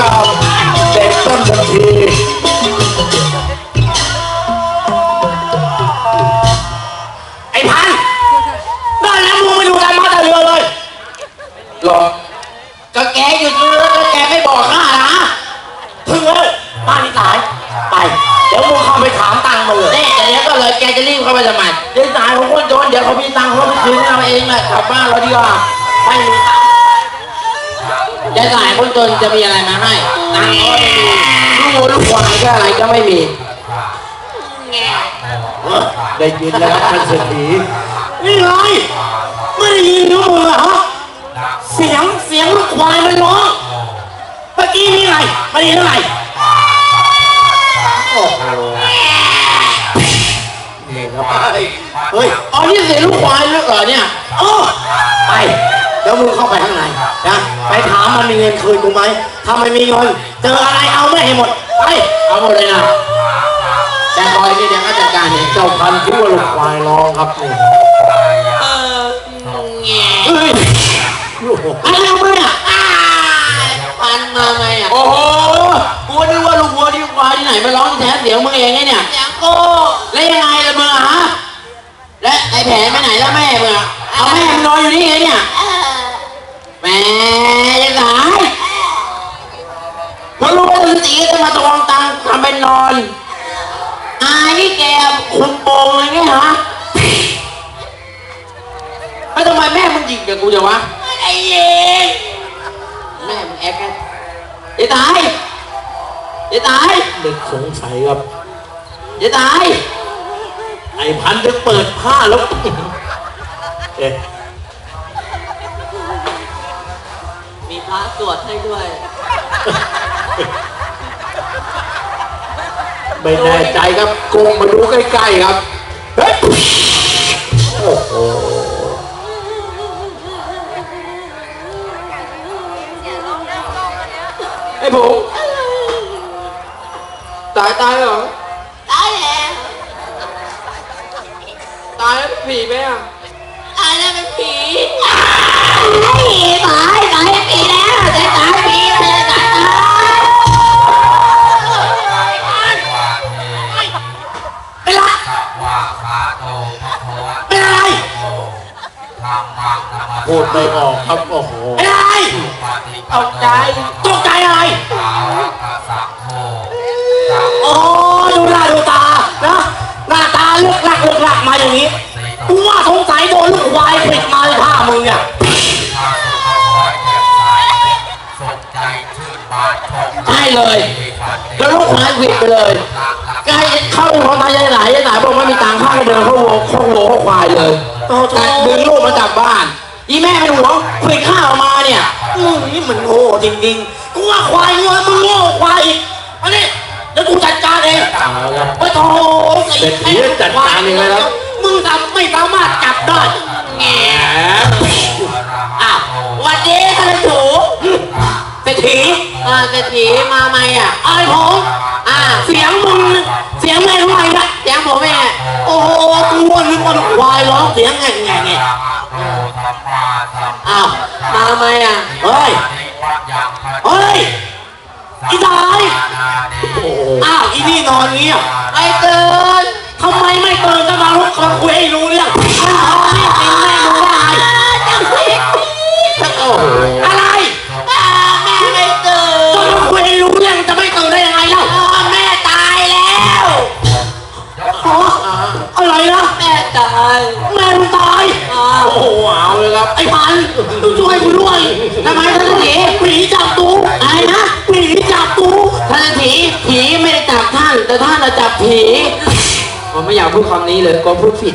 กับเด็กต้นทันทีไอ้พันนั่นแล้วมึงไม่ดูการมาแต่เรือเลยหรอก็แกหยุดเรือก็แกไม่บอกข้านะพึ่งเอ้ยบ้านนี่สายไป เดี๋ยวมึงเข้าไปถามตังค์มันเลยนี่แต่เดี๋ยวก็เลยแกจะรีบเข้าไปทำไมเดี๋ยวสายของคนจนเดี๋ยวเขามีตังค์เขาไปคืนเราเองแหละกลับบ้านเราดีกว่าไม่มีตังค์ จะสายคนจนจะมีอะไรมาให้ตังค์ก็ไม่มีลูกวัวลูกควายก็อะไรก็ไม่มี ได้ยินแล้วครับท่านเศรษฐีนี่ไงไม่ได้ยินหรือมึงเหรอเสียงเสียงลูกควายมันร้องเมื่อกี้นี่ไงไม่ได้ยินอะไรโอ้โหนี่ครับเฮ้ยอ๋อนี่เสียงลูกควายแล้วเหรอเนี่ยโอ้ไปเดี๋ยวมึงเข้าไปข้างในนะไปถามมันมีเงินคืนกูไหมถ้าไม่มีเงินเจออะไรเอาไม่ให้หมดไปเอาหมดเลยนะแต่คอยนี่เดี๋ยวก็จัดการเองเจ้าพันธุ์ที่ว่าลูกควายร้องครับนี่เออแง่เฮ้ยโอ้โหอะไรเอามาเนี่ยอ้ายพันมาไงอะโอ้โหกูนึกว่าลูกวัวที่ควายที่ไหนมาร้องแท้เสียงมึงเองไงเนี่ยเสียงกูแล้วยังไงล่ะมึงอะฮะและไอ้แผนไปไหนแล้วแม่มึงอะเอาแม่มึงนอนอยู่นี่ไงเนี่ยเออ แหม่ยังไงพอรู้ว่าฤาษีจะมาทวงตังค์ทำเป็นนอนอายนี่แกคุมโปงเลยไงฮะแล้วทำไมแม่มึงหยิกกับกูจังวะไอ้เย็นแม่มึงแอ๊กไงอย่าตายอย่าตายเด็กสงสัยครับอย่าตายไอ้พันธุ์จะเปิดผ้าแล้วเอ๊ะ พระสวดให้ด้วย ไม่แน่ใจครับโกงมาดูใกล้ๆครับ เฮ้ย โอ้โหไอ้ผมตายตายเหรอ ตายแล้ว ตายแล้วผีไหมอะ ตายแล้วเป็นผีตายตายตา พูดไม่ออกครับโอ้โหเป็นอะไรปฏิตกใจตกใจอะไรสาวกสังโฆสังโอ้ดูหน้าดูตานะหน้าตาเลือกหลักเลือกหลักมาอย่างนี้กูว่าสงสัยโดนลูกควายปิดมาในผ้ามึงเนี่ยฆาสุขขอยแจ่มใสสุขใจชื่นบานชมใช่เลยแล้วลูกควายปิดไปเลย ก็ให้เข้าของทายายไหนยายไหนบอกไม่มีตังค์ข้าก็เดินเข้าวัวเข้าวัวเข้าควายเลยแต่ดึงลูกมาจากบ้าน อีแม่เป็นหัวปิดข้าวมาเนี่ยมึงนี่มันโง่จริงๆกูว่าควายโง่มึงโง่ควายอีกอันนี้เดี๋ยวกูจัดการเองเอาละโอ้ยโถเศรษฐีจัดการเองเลยครับมึงทำไม่สามารถจับได้แง่อ้าววันนี้ท่านถูเศรษฐีเออจะผีมาไหมอะอะไรผม วายร้องเสียงแง่แง่แง่โตธรรมาสัมอ้าวมาไหมอะเฮ้ยเฮ้ยอีสายอ้าวอีนี่นอนเงี้ยไปเตือนทำไมไม่เตือนกันมาลุกคนคุยให้รู้เรื่องอ้าว โอ้โหเอาเลยครับ ไอ้พันช่วยกูด้วยทำไมท่านผีผีจับตูอะไรนะผีจับตูท่านผีผีไม่ได้จับท่าน แต่ท่านน่ะจับผีผมไม่อยากพูดคำนี้เลยก็พูดผิด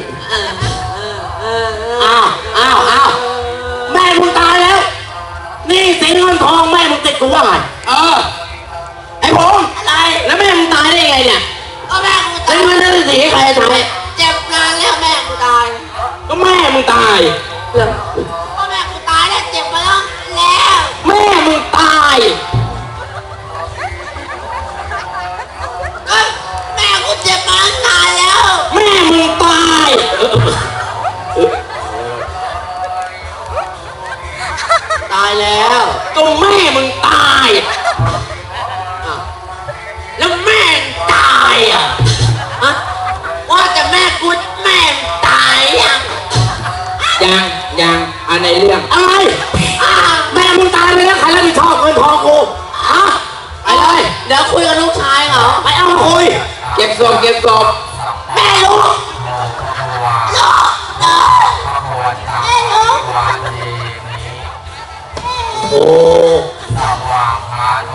ตายแล้วก็แม่มึงตายแล้วแม่ตายอะฮะว่าแต่แม่กูแม่ตายยังยังยังอะไรเรื่อง อะไรอ้แม่มึงตายไปแล้วใครรับผิดชอบเงินทองกูฮะไปเลยเดี๋ยวคุยกับลูกชายเหรอไปเอามาคุย เก็บศพเก็บศพ แม่ลูก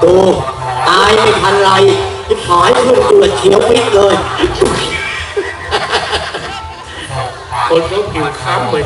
ตัวตายไม่ทันไรทิพายเพื่อนตัวเฉียววิดเลย คนเขาผิวค้ำเหมือน